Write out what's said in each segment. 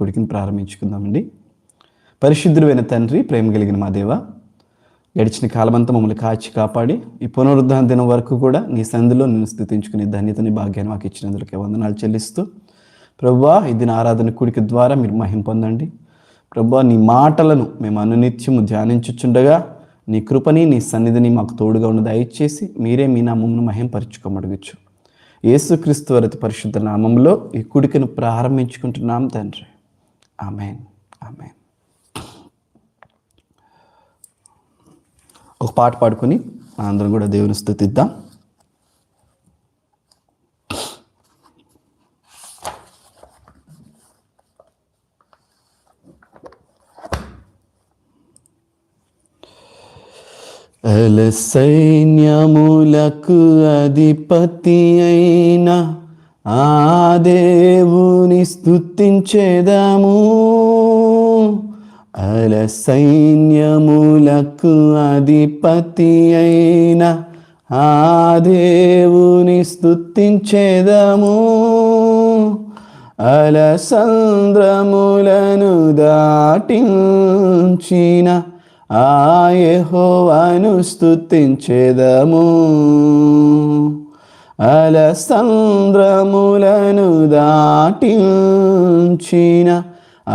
కొడుకుని ప్రారంభించుకుందామండి. పరిశుద్ధుడైన తండ్రి ప్రేమ కలిగిన మా దేవ గడిచిన కాలమంతా మమ్మల్ని కాచి కాపాడి ఈ పునరుద్ధాన దినం వరకు కూడా నీ సంధిలో నిన్ను స్థుతించుకునే ధన్యతని భాగ్యాన్ని మాకు ఇచ్చినందుకే వందనాలు చెల్లిస్తూ ప్రభా ఈ దిన ఆరాధన కుడికి ద్వారా మీరు మహిం పొందండి. ప్రభా నీ మాటలను మేము అనునిత్యము ధ్యానించుచుండగా నీ కృపని నీ సన్నిధిని మాకు తోడుగా ఉన్న దయచేసి మీరే మీ నామమును మహింపరచుకోమడుగుచ్చు యేసుక్రీస్తు వరతి పరిశుద్ధ నామంలో ఈ కుడికను ప్రారంభించుకుంటున్నాం తండ్రి. ఆమెన్ ఆమెన్ ఒక పాట పాడుకొని అందరం కూడా దేవుని స్థుతిద్దాం. సైన్యములకు అధిపతి అయినా ఆ దేవుని స్థుతించేదాము అల సైన్యములకు అధిపతి అయిన ఆ దేవుని స్తుతించేదాము. అలసంద్రములను దాటించిన ఆయహోవాను స్థుతించేదము అలసంద్రములను దాటించిన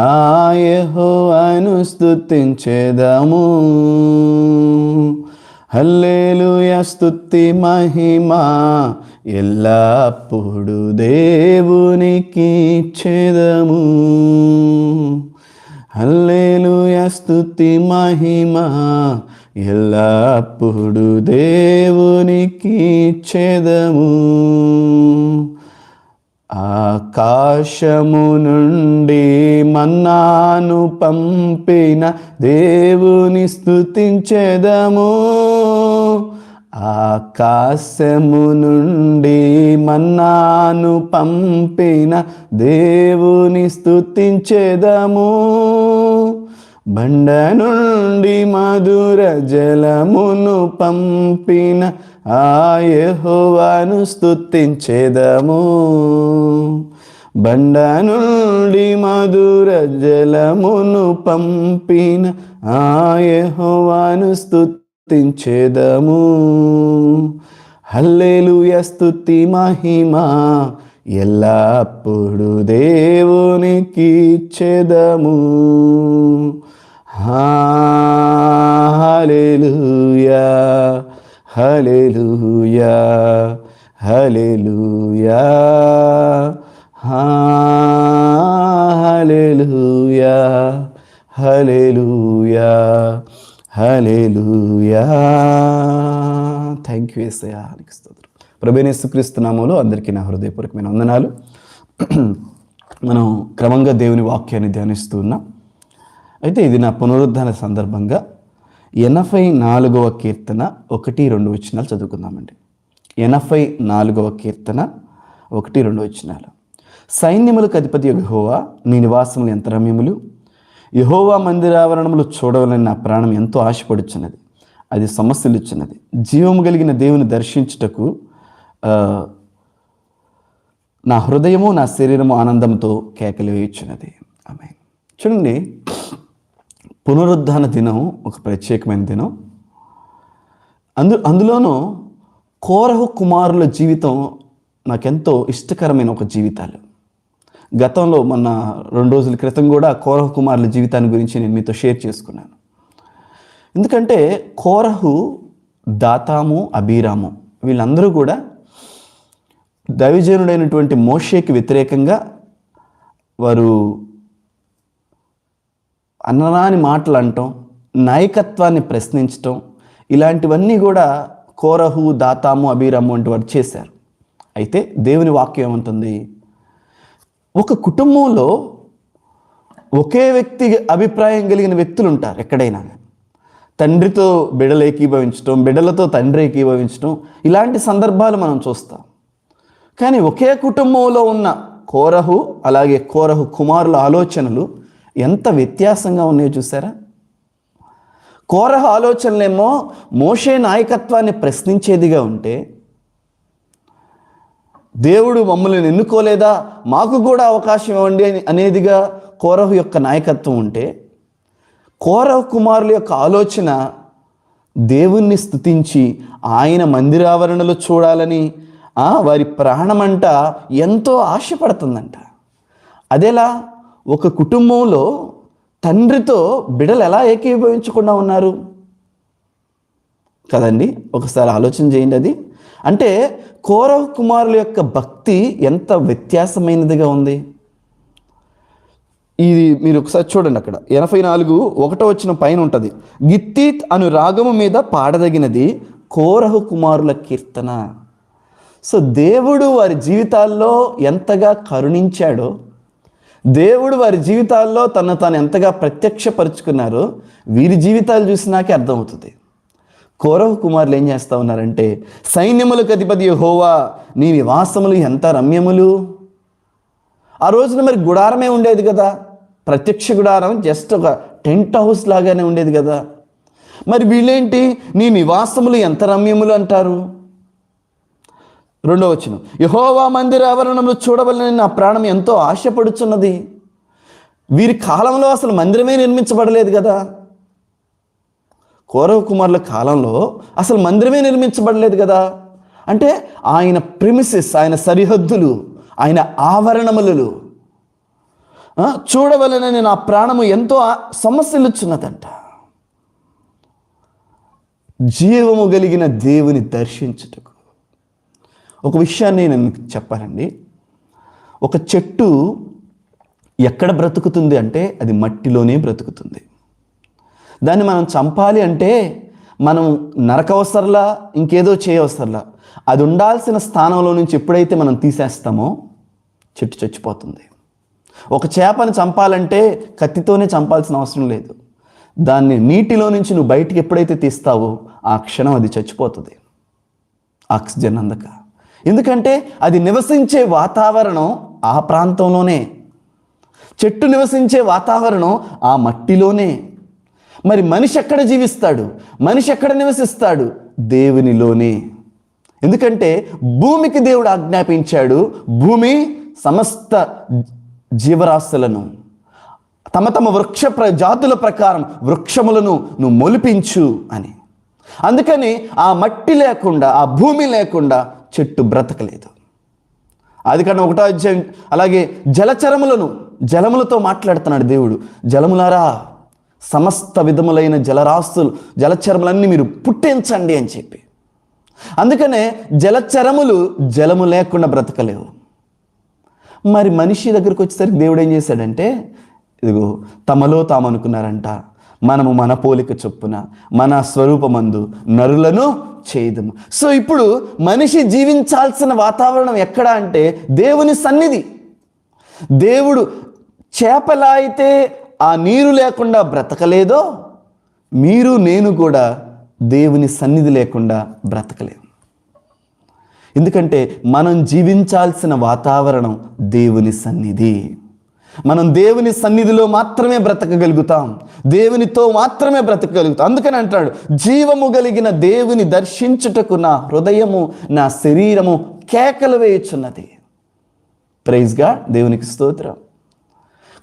ఆయహోవాను స్థుతించెదము హల్లేలుయ స్థుతి మహిమా ఎల్లప్పుడు దేవునికి ఇచ్చేదము హల్లేలుయ స్థుతి మహిమా ఎల్లప్పుడు దేవునికి చెదము ఆకాశము నుండి మన్నాను పంపిన దేవుని స్థుతించెదము ఆకాశము నుండి మన్నాను పంపిన దేవుని స్థుతించెదము బండ నుండి మధుర జలమును పంపిన ఆయహోవాను స్థుతించేదము బండ నుండి మధుర జలమును పంపిన ఆయహోవాను స్థుతించేదము హల్లేలుయ స్థుతి మహిమా. ఎల్లప్పుడు దేవునికి చెదము. Hallelujah hallelujah hallelujah hallelujah hallelujah hallelujah thank you ఏసయ్యా. అనిపిస్తుంది స్తోత్రం నామంలో అందరికీ నా హృదయపూర్వకమైన వందనాలు. మనం క్రమంగా దేవుని వాక్యాన్ని ధ్యానిస్తూ ఉన్నాం. అయితే ఇది నా పునరుద్ధాన సందర్భంగా ఎనభై నాలుగవ కీర్తన ఒకటి రెండు వచనాలు చదువుకుందామండి. ఎనభై నాలుగవ కీర్తన ఒకటి రెండు వచనాలు. సైన్యములకు అధిపతి యహోవా నీ నివాసములు ఎంత రమ్యములు యహోవా మందిరావరణములు చూడవలని నా ప్రాణం ఎంతో ఆశపడుచున్నది. అది సమస్యలు ఇచ్చినది జీవము కలిగిన దేవుని దర్శించుటకు నా హృదయము నా శరీరము ఆనందంతో కేకలు వేయించినది ఆమె చూడండి పునరుద్ధాన దినం ఒక ప్రత్యేకమైన దినం. అందు అందులోనూ కోరహు కుమారుల జీవితం నాకెంతో ఇష్టకరమైన ఒక జీవితాలు. గతంలో మొన్న రెండు రోజుల క్రితం కూడా కోరహు కుమారుల జీవితాన్ని గురించి నేను మీతో షేర్ చేసుకున్నాను. ఎందుకంటే కోరహు దాతాము అబీరాము వీళ్ళందరూ కూడా దైవజనుడైనటువంటి మోషేకి వ్యతిరేకంగా వారు అన్నరాని మాటలు అంటాం నాయకత్వాన్ని ప్రశ్నించటం ఇలాంటివన్నీ కూడా కోరహు దాతాము అభిరాము వంటి వారు చేశారు. అయితే దేవుని వాక్యం ఏమంటుంది? ఒక కుటుంబంలో ఒకే వ్యక్తి అభిప్రాయం కలిగిన వ్యక్తులు ఉంటారు ఎక్కడైనా. తండ్రితో బిడ్డలు ఏకీభవించడం బిడ్డలతో తండ్రి ఏకీభవించడం ఇలాంటి సందర్భాలు మనం చూస్తాం. కానీ ఒకే కుటుంబంలో ఉన్న కోరహు అలాగే కోరహు కుమారుల ఆలోచనలు ఎంత వ్యత్యాసంగా ఉన్నాయో చూసారా? కోరహ ఆలోచనలేమో మోషే నాయకత్వాన్ని ప్రశ్నించేదిగా ఉంటే దేవుడు మమ్మల్ని ఎన్నుకోలేదా? మాకు కూడా అవకాశం ఇవ్వండి అనేదిగా కోరహు యొక్క నాయకత్వం ఉంటే కోరహ కుమారుల యొక్క ఆలోచన దేవుణ్ణి స్థుతించి ఆయన మందిరావరణలో చూడాలని వారి ప్రాణమంట ఎంతో ఆశపడుతుందంట. అదేలా ఒక కుటుంబంలో తండ్రితో బిడలు ఎలా ఏకీభవించకుండా ఉన్నారు? కదండి ఒకసారి ఆలోచన చేయండి అది. అంటే కౌరవ కుమారుల యొక్క భక్తి ఎంత వ్యత్యాసమైనదిగా ఉంది? ఇది మీరు ఒకసారి చూడండి అక్కడ. ఎనభై నాలుగు ఒకటో వచ్చిన పైన ఉంటుంది. గిత్తీత్ అను రాగము మీద పాడదగినది కోరహు కుమారుల కీర్తన. సో దేవుడు వారి జీవితాల్లో ఎంతగా కరుణించాడో దేవుడు వారి జీవితాల్లో తను తాను ఎంతగా ప్రత్యక్షపరుచుకున్నారో వీరి జీవితాలు చూసినాకే అర్థమవుతుంది. కౌరవ కుమారులు ఏం చేస్తా ఉన్నారంటే సైన్యములకు అధిపతి హోవా నీ నివాసములు ఎంత రమ్యములు? ఆ రోజున మరి గుడారమే ఉండేది కదా. ప్రత్యక్ష గుడారం జస్ట్ ఒక టెంట్ హౌస్ లాగానే ఉండేది కదా. మరి వీళ్ళేంటి? నీ నివాసములు ఎంత రమ్యములు అంటారు? రెండో వచ్చిన యహోవా మందిర ఆవరణంలో చూడవలని నా ప్రాణం ఎంతో ఆశపడుచున్నది. వీరి కాలంలో అసలు మందిరమే నిర్మించబడలేదు కదా. కౌరవ కుమారుల కాలంలో అసలు మందిరమే నిర్మించబడలేదు కదా. అంటే ఆయన ప్రిమిసెస్ ఆయన సరిహద్దులు ఆయన ఆవరణములు చూడవలనని నా ప్రాణము ఎంతో ఆ- సమస్యలుచున్నదంట. జీవము కలిగిన దేవుని దర్శించుటకు. ఒక విషయాన్ని నేను మీకు చెప్పాలండి. ఒక చెట్టు ఎక్కడ బ్రతుకుతుంది అంటే అది మట్టిలోనే బ్రతుకుతుంది. దాన్ని మనం చంపాలి అంటే మనం నరకవసరలా ఇంకేదో చేయవసరలా అది ఉండాల్సిన స్థానంలో నుంచి ఎప్పుడైతే మనం తీసేస్తామో చెట్టు చచ్చిపోతుంది. ఒక చేపను చంపాలంటే కత్తితోనే చంపాల్సిన అవసరం లేదు. దాన్ని నీటిలో నుంచి నువ్వు బయటికి ఎప్పుడైతే తీస్తావో ఆ క్షణం అది చచ్చిపోతుంది. ఆక్సిజన్ అందక. ఎందుకంటే అది నివసించే వాతావరణం ఆ ప్రాంతంలోనే. చెట్టు నివసించే వాతావరణం ఆ మట్టిలోనే. మరి మనిషి ఎక్కడ జీవిస్తాడు? మనిషి ఎక్కడ నివసిస్తాడు? దేవునిలోనే. ఎందుకంటే భూమికి దేవుడు ఆజ్ఞాపించాడు భూమి సమస్త జీవరాశులను. తమ తమ వృక్ష ప్ర జాతుల ప్రకారం వృక్షములను నువ్వు మొలిపించు అని. అందుకని ఆ మట్టి లేకుండా ఆ భూమి లేకుండా చెట్టు బ్రతకలేదు. అది కన్నా ఒకటో అధ్యాయం అలాగే జలచరములను జలములతో మాట్లాడుతున్నాడు దేవుడు. జలములారా సమస్త విధములైన జలరాస్తులు జలచరములన్నీ మీరు పుట్టించండి అని చెప్పి. అందుకనే జలచరములు జలము లేకుండా బ్రతకలేవు. మరి మనిషి దగ్గరికి వచ్చేసరికి దేవుడు ఏం చేశాడంటే ఇదిగో తమలో తాము అనుకున్నారంట మనము మన పోలిక చొప్పున మన స్వరూపమందు నరులను చేయదము. సో ఇప్పుడు మనిషి జీవించాల్సిన వాతావరణం ఎక్కడ అంటే దేవుని సన్నిధి. దేవుడు చేపలా అయితే ఆ నీరు లేకుండా బ్రతకలేదో మీరు నేను కూడా దేవుని సన్నిధి లేకుండా బ్రతకలేము. ఎందుకంటే మనం జీవించాల్సిన వాతావరణం దేవుని సన్నిధి. మనం దేవుని సన్నిధిలో మాత్రమే బ్రతకగలుగుతాం. దేవునితో మాత్రమే బ్రతకగలుగుతాం. అందుకని అంటాడు జీవము కలిగిన దేవుని దర్శించుటకు నా హృదయము నా శరీరము కేకలు వేయుచున్నది. ప్రైజ్గా దేవునికి స్తోత్రం.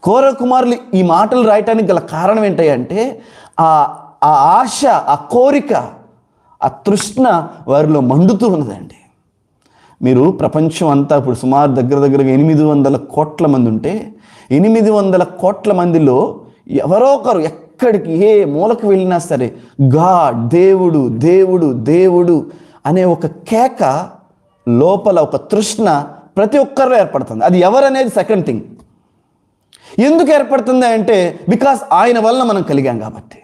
కోర కుమారులు ఈ మాటలు రాయటానికి గల కారణం ఏంటంటే ఆ ఆ ఆశ ఆ కోరిక ఆ తృష్ణ వారిలో మండుతూ ఉన్నదండి. మీరు ప్రపంచం అంతా ఇప్పుడు సుమారు దగ్గర దగ్గరగా ఎనిమిది వందల కోట్ల మంది ఉంటే ఎనిమిది వందల కోట్ల మందిలో ఎవరో ఒకరు ఎక్కడికి ఏ మూలకు వెళ్ళినా సరే గా దేవుడు దేవుడు దేవుడు అనే ఒక కేక లోపల ఒక తృష్ణ ప్రతి ఒక్కరిలో ఏర్పడుతుంది. అది ఎవరనేది సెకండ్ థింగ్ ఎందుకు ఏర్పడుతుంది అంటే బికాస్ ఆయన వలన మనం కలిగాం కాబట్టి.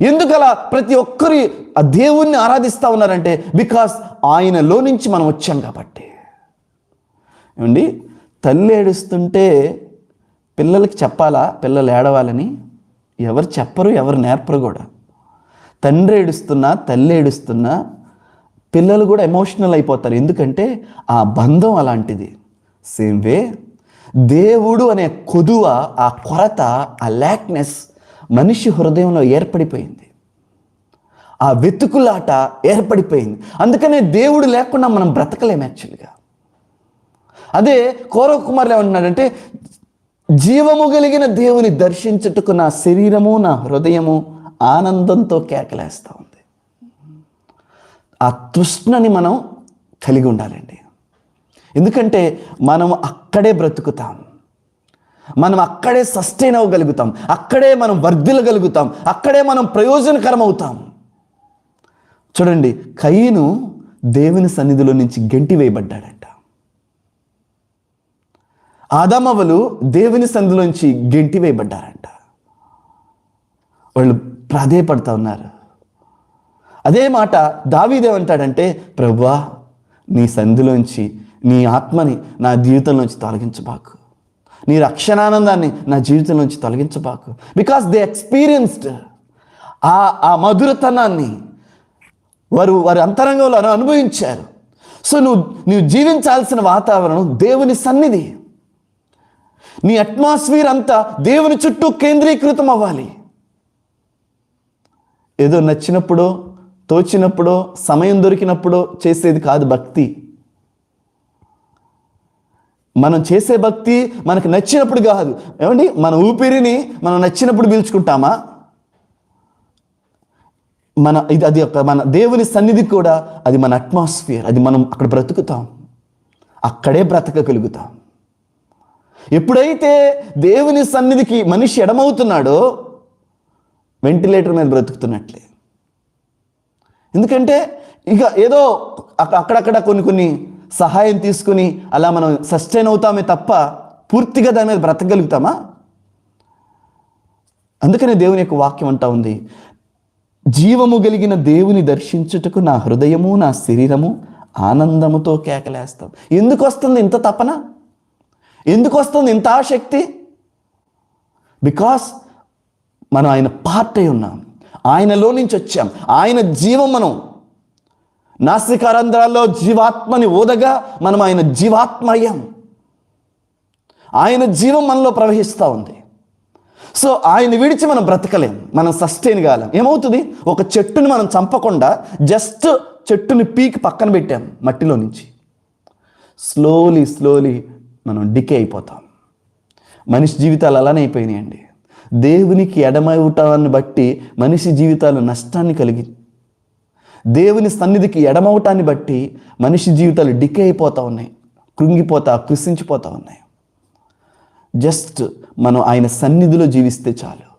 ఎందుకలా ప్రతి ఒక్కరు ఆ దేవుణ్ణి ఆరాధిస్తూ ఉన్నారంటే బికాస్ ఆయనలో నుంచి మనం వచ్చాం కాబట్టి. ఏమండి? తల్లి ఏడుస్తుంటే పిల్లలకి చెప్పాలా? పిల్లలు ఏడవాలని? ఎవరు చెప్పరు ఎవరు నేర్పరు కూడా. తండ్రి ఏడుస్తున్నా తల్లి ఏడుస్తున్నా పిల్లలు కూడా ఎమోషనల్ అయిపోతారు. ఎందుకంటే ఆ బంధం అలాంటిది. సేమ్ వే దేవుడు అనే కొదువ ఆ కొరత ఆ ల్యాక్నెస్ మనిషి హృదయంలో ఏర్పడిపోయింది. ఆ వెతుకులాట ఏర్పడిపోయింది. అందుకనే దేవుడు లేకుండా మనం బ్రతకలేం యాక్చువల్గా అదే కౌరవ కుమారులు ఏమంటున్నాడంటే జీవము కలిగిన దేవుని దర్శించుటకు నా శరీరము నా హృదయము ఆనందంతో కేకలేస్తూ ఉంది. ఆ తృష్ణని మనం కలిగి ఉండాలండి. ఎందుకంటే మనం అక్కడే బ్రతుకుతాం. మనం అక్కడే సస్టైన్ అవ్వగలుగుతాం. అక్కడే మనం వర్ధిల్లగలుగుతాం. అక్కడే మనం ప్రయోజనకరం అవుతాం చూడండి కయ్యను దేవుని సన్నిధిలో నుంచి గెంటి వేయబడ్డాడంట. ఆదామవలు దేవుని సందులోంచి గెంటి వేయబడ్డారంట. వాళ్ళు ప్రాధేయపడతా ఉన్నారు. అదే మాట దావీదేమంటాడంటే ప్రభువా నీ సంధిలోంచి నీ ఆత్మని నా జీవితంలోంచి తొలగించబాకు. నీ రక్షణానందాన్ని నా జీవితంలోంచి తొలగించబాకు. బికాస్ దే ఎక్స్పీరియన్స్డ్ ఆ ఆ మధురతనాన్ని వారు వారి అంతరంగంలో అనుభవించారు. సో నువ్వు నువ్వు జీవించాల్సిన వాతావరణం దేవుని సన్నిధి. నీ అట్మాస్ఫియర్ అంతా దేవుని చుట్టూ కేంద్రీకృతం అవ్వాలి. ఏదో నచ్చినప్పుడో తోచినప్పుడో సమయం దొరికినప్పుడో చేసేది కాదు భక్తి. మనం చేసే భక్తి మనకు నచ్చినప్పుడు కాదు. ఏమండి? మన ఊపిరిని మనం నచ్చినప్పుడు పీల్చుకుంటామా? మన ఇది అది ఒక మన దేవుని సన్నిధి కూడా అది మన అట్మాస్ఫియర్ అది మనం అక్కడ బ్రతుకుతాం. అక్కడే బ్రతకగలుగుతాం. ఎప్పుడైతే దేవుని సన్నిధికి మనిషి ఎడమవుతున్నాడో వెంటిలేటర్ మీద బ్రతుకుతున్నట్లే. ఎందుకంటే ఇక ఏదో అక్కడక్కడ కొన్ని కొన్ని సహాయం తీసుకుని అలా మనం సస్టైన్ అవుతామే తప్ప పూర్తిగా దాని మీద బ్రతకగలుగుతామా? అందుకనే దేవుని యొక్క వాక్యం అంటా ఉంది జీవము కలిగిన దేవుని దర్శించుటకు నా హృదయము నా శరీరము ఆనందముతో కేకలేస్తాం. ఎందుకు వస్తుంది ఇంత తపన? ఎందుకు వస్తుంది ఇంత ఆసక్తి? బికాస్ మనం ఆయన పార్ట్ అయి ఉన్నాం. ఆయనలో నుంచి వచ్చాం. ఆయన జీవం మనం. నాసికారంధ్రాల్లో జీవాత్మని ఓదగా మనం ఆయన జీవాత్మ అయ్యాం ఆయన జీవం మనలో ప్రవహిస్తూ ఉంది. సో ఆయన విడిచి మనం బ్రతకలేం. మనం సస్టైన్ కాలేం. ఏమవుతుంది? ఒక చెట్టుని మనం చంపకుండా జస్ట్ చెట్టుని పీకి పక్కన పెట్టాం మట్టిలో నుంచి. స్లోలీ స్లోలీ మనం డికే అయిపోతాం. మనిషి జీవితాలు అలానే అయిపోయినాయండి. దేవునికి ఎడమవటాన్ని బట్టి మనిషి జీవితాలు నష్టాన్ని కలిగి దేవుని సన్నిధికి ఎడమవటాన్ని బట్టి మనిషి జీవితాలు డికే అయిపోతూ ఉన్నాయి. కృంగిపోతా కృషించిపోతూ ఉన్నాయి. జస్ట్ మనం ఆయన సన్నిధిలో జీవిస్తే చాలు.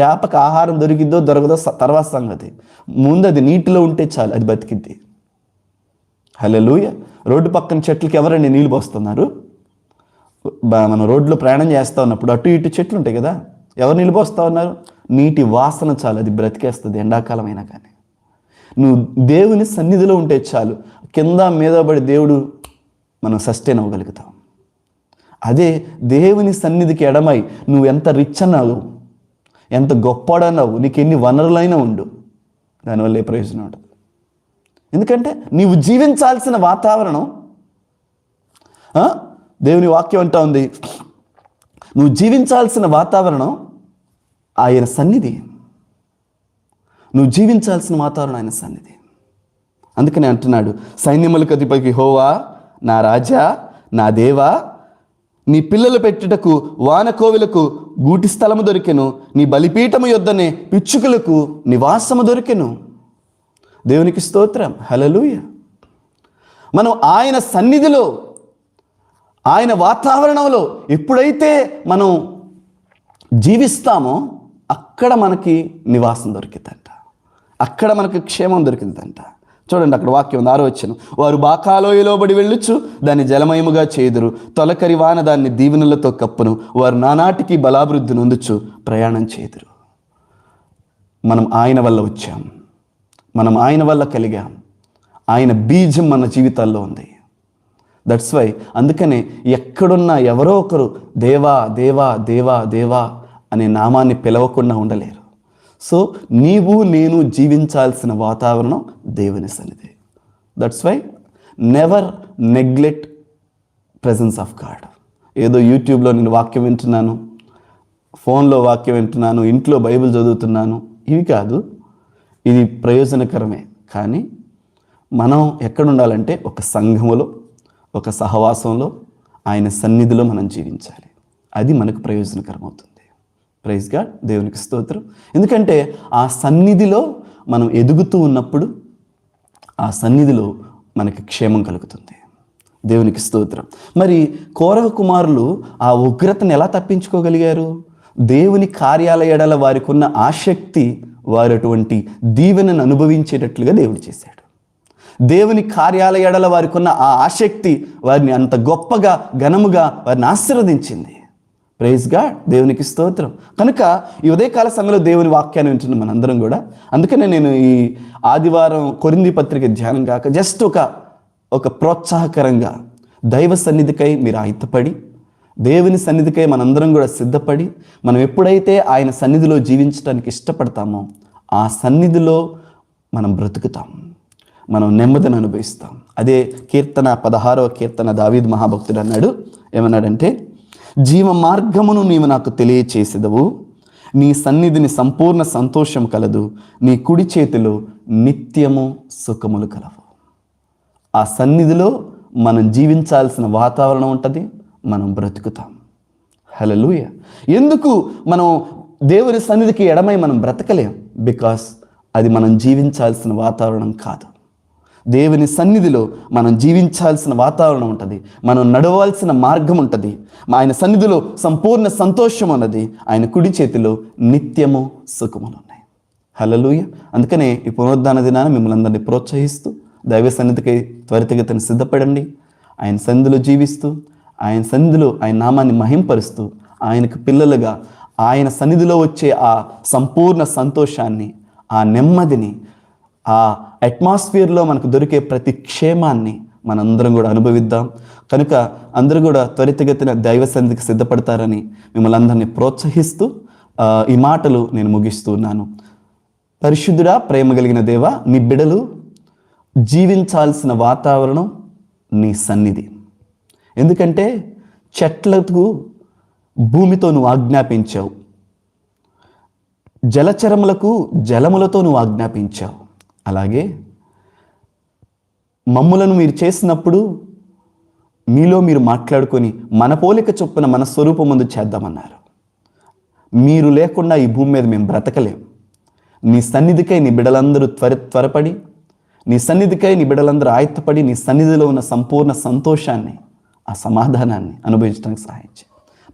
చేపకు ఆహారం దొరికిద్దో దొరకదో తర్వాత సంగతి. ముందు అది నీటిలో ఉంటే చాలు అది బతికిద్ది. హలోయ రోడ్డు పక్కన చెట్లకి ఎవరండి నీళ్ళు పోస్తున్నారు? మనం రోడ్లో ప్రయాణం చేస్తూ ఉన్నప్పుడు అటు ఇటు చెట్లు ఉంటాయి కదా ఎవరు నీళ్ళు పోస్తూ ఉన్నారు? నీటి వాసన చాలు అది బ్రతికేస్తుంది ఎండాకాలం అయినా కానీ. నువ్వు దేవుని సన్నిధిలో ఉంటే చాలు కింద మీద పడి దేవుడు మనం సస్టైన్ అవ్వగలుగుతాం. అదే దేవుని సన్నిధికి ఎడమై నువ్వు ఎంత రిచ్ అన్నావు ఎంత గొప్పడన్నావు నీకు ఎన్ని వనరులైనా ఉండు దానివల్ల ఏ ప్రయోజనం ఉండదు ఎందుకంటే నీవు జీవించాల్సిన వాతావరణం దేవుని వాక్యం అంటా ఉంది. నువ్వు జీవించాల్సిన వాతావరణం ఆయన సన్నిధి. నువ్వు జీవించాల్సిన వాతావరణం ఆయన సన్నిధి. అందుకని అంటున్నాడు సైన్యములకు అధిపతి హోవా నా రాజా నా దేవా నీ పిల్లలు పెట్టుటకు వానకోవిలకు గూటి స్థలము దొరికెను నీ బలిపీఠము యొద్దనే పిచ్చుకలకు నివాసము దొరికెను. దేవునికి స్తోత్రం. హలలుయ మనం ఆయన సన్నిధిలో ఆయన వాతావరణంలో ఎప్పుడైతే మనం జీవిస్తామో అక్కడ మనకి నివాసం దొరికిందంట. అక్కడ మనకి క్షేమం దొరికిందంట. చూడండి అక్కడ వాక్యం ఉంది ఆరో వచ్చిన వారు బాకాలోయలోబడి వెళ్ళొచ్చు దాన్ని జలమయముగా చేదురు. తొలకరి వాన దాన్ని దీవెనలతో కప్పును. వారు నానాటికి బలాభివృద్ధి నొందుచు ప్రయాణం చేదురు. మనం ఆయన వల్ల వచ్చాం. మనం ఆయన వల్ల కలిగాం. ఆయన బీజం మన జీవితాల్లో ఉంది. దట్స్ వై అందుకనే ఎక్కడున్నా ఎవరో ఒకరు దేవా దేవా దేవా దేవా అనే నామాన్ని పిలవకుండా ఉండలేరు. సో నీవు నేను జీవించాల్సిన వాతావరణం దేవుని సన్నిధి. That's why never neglect presence of God ఏదో యూట్యూబ్లో నేను వాక్యం వింటున్నాను ఫోన్లో వాక్యం వింటున్నాను ఇంట్లో బైబిల్ చదువుతున్నాను ఇవి కాదు. ఇది ప్రయోజనకరమే. కానీ మనం ఎక్కడుండాలంటే ఒక సంఘములో ఒక సహవాసంలో ఆయన సన్నిధిలో మనం జీవించాలి. అది మనకు ప్రయోజనకరం అవుతుంది ప్రైజ్ గాడ్ దేవునికి స్తోత్రం. ఎందుకంటే ఆ సన్నిధిలో మనం ఎదుగుతూ ఉన్నప్పుడు ఆ సన్నిధిలో మనకి క్షేమం కలుగుతుంది. దేవునికి స్తోత్రం. మరి కోరహ కుమారులు ఆ ఉగ్రతను ఎలా తప్పించుకోగలిగారు? దేవుని కార్యాలయాల వారికి ఉన్న ఆసక్తి వారు అటువంటి దీవెనను అనుభవించేటట్లుగా దేవుడు చేశాడు. దేవుని కార్యాలయడల వారికి ఉన్న ఆ ఆసక్తి వారిని అంత గొప్పగా ఘనముగా వారిని ఆశీర్వదించింది. ప్రైజ్గా దేవునికి స్తోత్రం. కనుక ఈ ఉదయకాల సమయంలో దేవుని వాక్యాన్ని వింటున్న మనందరం కూడా అందుకనే నేను ఈ ఆదివారం కొరింది పత్రిక ధ్యానం కాక జస్ట్ ఒక ఒక ప్రోత్సాహకరంగా దైవ సన్నిధికై మీరు ఆయుతపడి దేవుని సన్నిధికై మనందరం కూడా సిద్ధపడి మనం ఎప్పుడైతే ఆయన సన్నిధిలో జీవించడానికి ఇష్టపడతామో ఆ సన్నిధిలో మనం బ్రతుకుతాం. మనం నెమ్మదిని అనుభవిస్తాం. అదే కీర్తన పదహారవ కీర్తన దావీద్ మహాభక్తుడు అన్నాడు ఏమన్నాడంటే జీవ మార్గమును నీవు నాకు తెలియచేసేదవు. నీ సన్నిధిని సంపూర్ణ సంతోషం కలదు. నీ కుడి చేతిలో నిత్యము సుఖములు కలవు. ఆ సన్నిధిలో మనం జీవించాల్సిన వాతావరణం ఉంటుంది. మనం బ్రతుకుతాం. హలలుయ ఎందుకు మనం దేవుని సన్నిధికి ఎడమై మనం బ్రతకలేం? బికాస్ అది మనం జీవించాల్సిన వాతావరణం కాదు. దేవుని సన్నిధిలో మనం జీవించాల్సిన వాతావరణం ఉంటుంది. మనం నడవాల్సిన మార్గం ఉంటుంది. ఆయన సన్నిధిలో సంపూర్ణ సంతోషం ఉన్నది. ఆయన కుడి చేతిలో నిత్యము సుఖములు ఉన్నాయి. హలలుయ అందుకనే ఈ పునరుద్ధాన దినాన్ని మిమ్మల్ని అందరినీ ప్రోత్సహిస్తూ దైవ సన్నిధికి త్వరితగతిని సిద్ధపడండి. ఆయన సన్నిధిలో జీవిస్తూ ఆయన సన్నిధిలో ఆయన నామాన్ని మహింపరుస్తూ ఆయనకు పిల్లలుగా ఆయన సన్నిధిలో వచ్చే ఆ సంపూర్ణ సంతోషాన్ని ఆ నెమ్మదిని ఆ అట్మాస్ఫియర్లో మనకు దొరికే ప్రతి క్షేమాన్ని మనందరం కూడా అనుభవిద్దాం. కనుక అందరూ కూడా త్వరితగతిన దైవ సన్నిధికి సిద్ధపడతారని మిమ్మల్ని అందరినీ ప్రోత్సహిస్తూ ఈ మాటలు నేను ముగిస్తూ ఉన్నాను. పరిశుద్ధుడా ప్రేమ కలిగిన దేవ నీ బిడలు జీవించాల్సిన వాతావరణం నీ సన్నిధి. ఎందుకంటే చెట్లకు భూమితో నువ్వు ఆజ్ఞాపించావు. జలచరములకు జలములతో నువ్వు ఆజ్ఞాపించావు. అలాగే మమ్ములను మీరు చేసినప్పుడు మీలో మీరు మాట్లాడుకొని మన పోలిక చొప్పున మన స్వరూపం ముందు చేద్దామన్నారు. మీరు లేకుండా ఈ భూమి మీద మేము బ్రతకలేం. నీ సన్నిధికై నీ బిడలందరూ త్వర త్వరపడి నీ సన్నిధికై నీ బిడలందరూ ఆయత్తపడి నీ సన్నిధిలో ఉన్న సంపూర్ణ సంతోషాన్ని ఆ సమాధానాన్ని అనుభవించడానికి సహాయం చేయి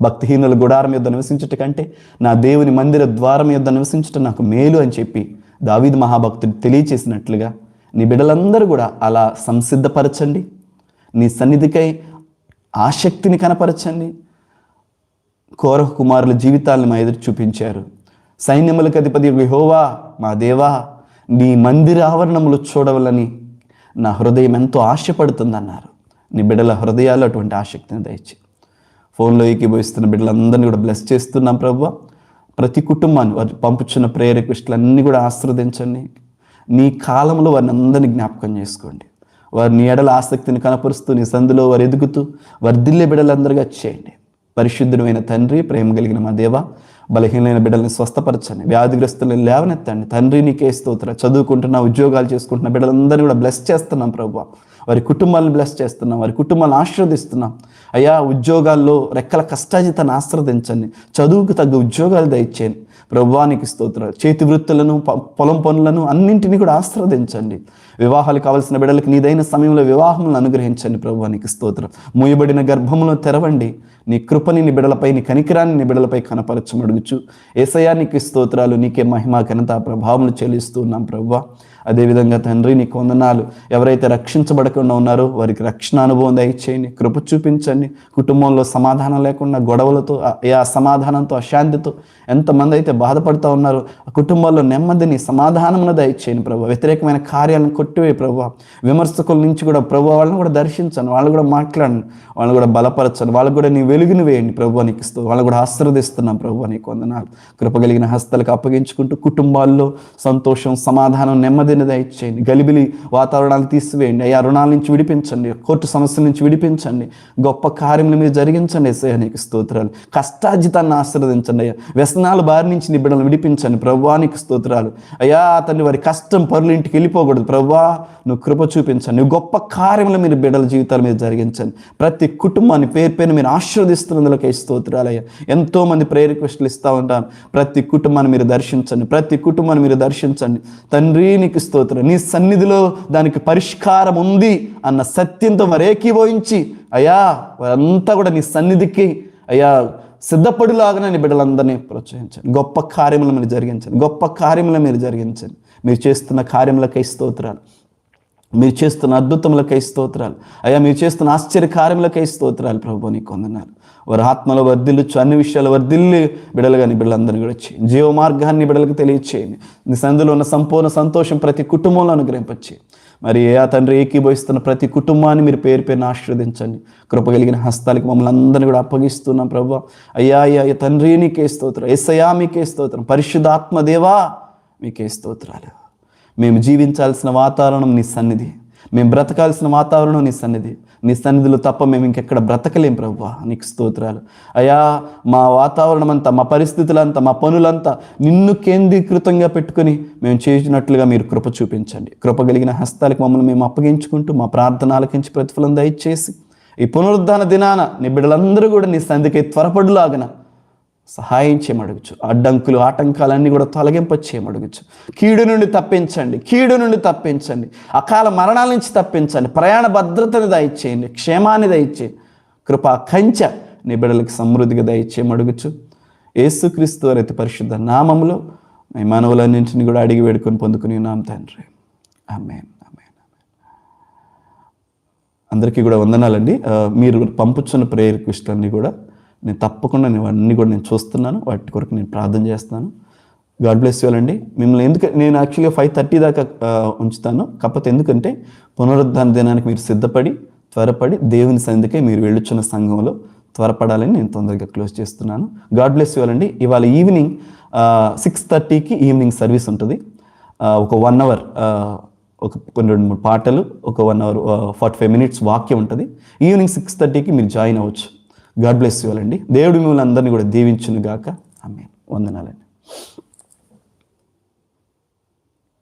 భక్తిహీనుల గుడారం యొద్ద నివసించట కంటే నా దేవుని మందిర ద్వారం యొద్ద నివసించట నాకు మేలు అని చెప్పి దావీద్ మహాభక్తుడు తెలియచేసినట్లుగా నీ బిడ్డలందరూ కూడా అలా సంసిద్ధపరచండి. నీ సన్నిధికై ఆసక్తిని కనపరచండి. కోరహ కుమారుల జీవితాలను మా ఎదురు చూపించారు. సైన్యములకు అధిపతి విహోవా మా దేవా నీ మందిర ఆవరణములు చూడవలని నా హృదయం ఎంతో ఆశపడుతుందన్నారు. నీ బిడ్డల హృదయాలు అటువంటి ఆసక్తిని దయచి ఫోన్లో ఏకీభవిస్తున్న బిడ్డలందరినీ కూడా బ్లెస్ చేస్తున్నాం ప్రభు ప్రతి కుటుంబాన్ని వారు పంపుచున్న ప్రేయర్ రిక్వెస్ట్లన్నీ కూడా ఆశ్రవదించండి. నీ కాలంలో వారిని అందరినీ జ్ఞాపకం చేసుకోండి. వారి నీ ఎడల ఆసక్తిని కనపరుస్తూ నీ సందులో వారు ఎదుగుతూ వర్ధిల్లే బిడ్డలందరిగా చేయండి. పరిశుద్ధుడైన తండ్రి ప్రేమ కలిగిన మా దేవ బలహీనమైన బిడ్డల్ని స్వస్థపరచండి. వ్యాధిగ్రస్తులను లేవనెత్తండి. తండ్రి నీకే స్తోత్ర. చదువుకుంటున్న ఉద్యోగాలు చేసుకుంటున్న బిడ్డలందరినీ కూడా బ్లెస్ చేస్తున్నాం ప్రభు వారి కుటుంబాలను బ్లెస్ చేస్తున్నాం వారి కుటుంబాలను ఆశీర్వదిస్తున్నాం. అయ్యా ఉద్యోగాల్లో రెక్కల కష్టాజితాన్ని ఆశ్రవదించండి. చదువుకు తగ్గ ఉద్యోగాలు దయచేయండి. ప్రభువానికి స్తోత్రాలు. చేతి వృత్తులను పొలం పనులను అన్నింటినీ కూడా ఆశ్రవదించండి. వివాహాలు కావలసిన బిడ్డలకు నీదైన సమయంలో వివాహములను అనుగ్రహించండి ప్రభువానికి స్తోత్రం. మూయబడిన గర్భములను తెరవండి. నీ కృపని నీ బిడలపై నీ కనికరాన్ని నీ బిడలపై కనపరచమడుగుచు. ఏసయానికి స్తోత్రాలు నీకే మహిమ ఘనత ప్రభావములు చెల్లిస్తూ ఉన్నాం ప్రభువా అదేవిధంగా తండ్రి నీకు వందనాలు ఎవరైతే రక్షించబడకుండా ఉన్నారో వారికి రక్షణ అనుభవం దయచేయండి. కృప చూపించండి. కుటుంబంలో సమాధానం లేకుండా గొడవలతో ఆ- ఏ అసమాధానంతో అశాంతితో ఎంతమంది అయితే బాధపడుతూ ఉన్నారో ఆ కుటుంబాల్లో నెమ్మదిని సమాధానమును దయచేయండి ప్రభు. వ్యతిరేకమైన కార్యాలను కొట్టివే ప్రభు. విమర్శకుల నుంచి కూడా ప్రభు వాళ్ళని కూడా దర్శించండి. వాళ్ళు కూడా మాట్లాడండి. వాళ్ళని కూడా బలపరచండి. వాళ్ళకు కూడా నీ వెలుగుని వేయండి ప్రభు నీకు ఇస్తూ వాళ్ళు కూడా ఆశీర్వదిస్తున్నాం ప్రభు నీకు వందనాలు కృపగలిగిన హస్తలకు అప్పగించుకుంటూ కుటుంబాల్లో సంతోషం సమాధానం నెమ్మది నెమ్మదిని దయచేయండి. గలిబిలి వాతావరణాలు తీసివేయండి. అయ్యా రుణాల నుంచి విడిపించండి. కోర్టు సమస్యల నుంచి విడిపించండి. గొప్ప కార్యములు మీరు జరిగించండి. ఎస్ఐ నీకు స్తోత్రాలు. కష్టాజితాన్ని ఆశీర్వదించండి. అయ్యా వ్యసనాల బారి నుంచి నీ బిడ్డలను విడిపించండి ప్రభువానికి స్తోత్రాలు. అయ్యా తండ్రి వారి కష్టం పరులు ఇంటికి వెళ్ళిపోకూడదు. ప్రభువా నువ్వు కృప చూపించండి. నువ్వు గొప్ప కార్యములు మీరు బిడ్డల జీవితాల మీద జరిగించండి. ప్రతి కుటుంబాన్ని పేరు పేరు మీరు ఆశీర్వదిస్తున్నందులకే స్తోత్రాలయ్యా ఎంతో మంది ప్రేయర్ రిక్వెస్ట్లు ఇస్తూ ఉంటాను ప్రతి కుటుంబాన్ని మీరు దర్శించండి. ప్రతి కుటుంబాన్ని మీరు దర్శించండి. తండ్రి నీకు స్తోత్రం. నీ సన్నిధిలో దానికి పరిష్కారం ఉంది అన్న సత్యంతో మరేకీభవించి అయ్యా వారంతా కూడా నీ సన్నిధికి అయ్యా సిద్ధపడిలాగానే నీ బిడ్డలందరినీ ప్రోత్సహించండి. గొప్ప కార్యములు మీరు జరిగించండి. గొప్ప కార్యములు మీరు జరిగించండి. మీరు చేస్తున్న కార్యములకై స్తోత్రాలు. మీరు చేస్తున్న అద్భుతములకై స్తోత్రాలు. అయ్యా మీరు చేస్తున్న ఆశ్చర్య కార్యములకై స్తోత్రాలు ప్రభు నీకు వందనాలు. వారి ఆత్మలో వర్ధిల్లుచ్చు అన్ని విషయాలు వర్ధిల్లి బిడలుగా బిడ్డలందరినీ కూడా చేయండి. జీవ మార్గాన్ని బిడలకు తెలియచేయండి. నీ సందులో ఉన్న సంపూర్ణ సంతోషం ప్రతి కుటుంబంలో అనుగ్రహింపచ్చే మరి ఏ ఆ తండ్రి ఏకీభవిస్తున్న ప్రతి కుటుంబాన్ని మీరు పేరు పేరున ఆశీర్వదించండి. కృప కలిగిన హస్తాలకి మమ్మల్ని అందరినీ కూడా అప్పగిస్తున్నాం ప్రభు అయ్యా అయ్యా అయ్యా తండ్రి నీకే స్తోత్రం. ఎస్సయా మీకే స్తోత్రం. పరిశుద్ధాత్మ దేవా మీకే స్తోత్రాలు. మేము జీవించాల్సిన వాతావరణం నీ సన్నిధి. మేము బ్రతకాల్సిన వాతావరణం నీ సన్నిధి. నీ సన్నిధిలో తప్ప మేము ఇంకెక్కడ బ్రతకలేం ప్రభు నీకు స్తోత్రాలు. అయా మా వాతావరణం అంతా మా పరిస్థితులంతా మా పనులంతా నిన్ను కేంద్రీకృతంగా పెట్టుకొని మేము చేసినట్లుగా మీరు కృప చూపించండి. కృప కలిగిన హస్తాలకు మమ్మల్ని మేము అప్పగించుకుంటూ మా ప్రార్థనలకించి ప్రతిఫలం దయచేసి ఈ పునరుద్ధాన దినాన నీ బిడ్డలందరూ కూడా నీ సంధికి త్వరపడులాగన సహాయం చేయమడగచ్చు అడ్డంకులు ఆటంకాలన్నీ కూడా తొలగింప చేయమడగచ్చు కీడు నుండి తప్పించండి కీడు నుండి తప్పించండి. అకాల మరణాల నుంచి తప్పించండి. ప్రయాణ భద్రతని దయచేయండి క్షేమాన్ని దయచేయండి. కృపా కంచె నీ బిడ్డలకు సమృద్ధిగా దయచేయమడగచ్చు యేసుక్రీస్తు వారి పరిశుద్ధ నామములు మీ మనవులన్నింటిని కూడా అడిగి వేడుకొని పొందుకుని నామ తండ్రి. ఆమేన్ అందరికీ కూడా వందనాలండి. మీరు పంపుచున్న ప్రేయర్ రిక్వెస్ట్లన్నీ కూడా నేను తప్పకుండా నేను అన్నీ కూడా నేను చూస్తున్నాను. వాటి కొరకు నేను ప్రార్థన చేస్తాను. గాడ్ బ్లెస్ యూ అండి. మిమ్మల్ని ఎందుకు నేను యాక్చువల్గా ఫైవ్ థర్టీ దాకా ఉంచుతాను. కాకపోతే ఎందుకంటే పునరుద్ధాన దినానికి మీరు సిద్ధపడి త్వరపడి దేవుని సంధికే మీరు వెళ్ళుచున్న సంఘంలో త్వరపడాలని నేను తొందరగా క్లోజ్ చేస్తున్నాను. గాడ్ బ్లెస్ యూ అండి. ఇవాళ ఈవినింగ్ సిక్స్ థర్టీకి ఈవినింగ్ సర్వీస్ ఉంటుంది. ఒక వన్ అవర్ ఒక కొన్ని రెండు మూడు పాటలు ఒక one hour forty five minutes వాక్యం ఉంటుంది. ఈవినింగ్ సిక్స్ థర్టీకి మీరు జాయిన్ అవ్వచ్చు. గాడ్ బ్లెస్ ఇవ్వాలండి దేవుడు మిమ్మల్ని అందరినీ కూడా దీవించును గాక ఆమె వందనాలండి.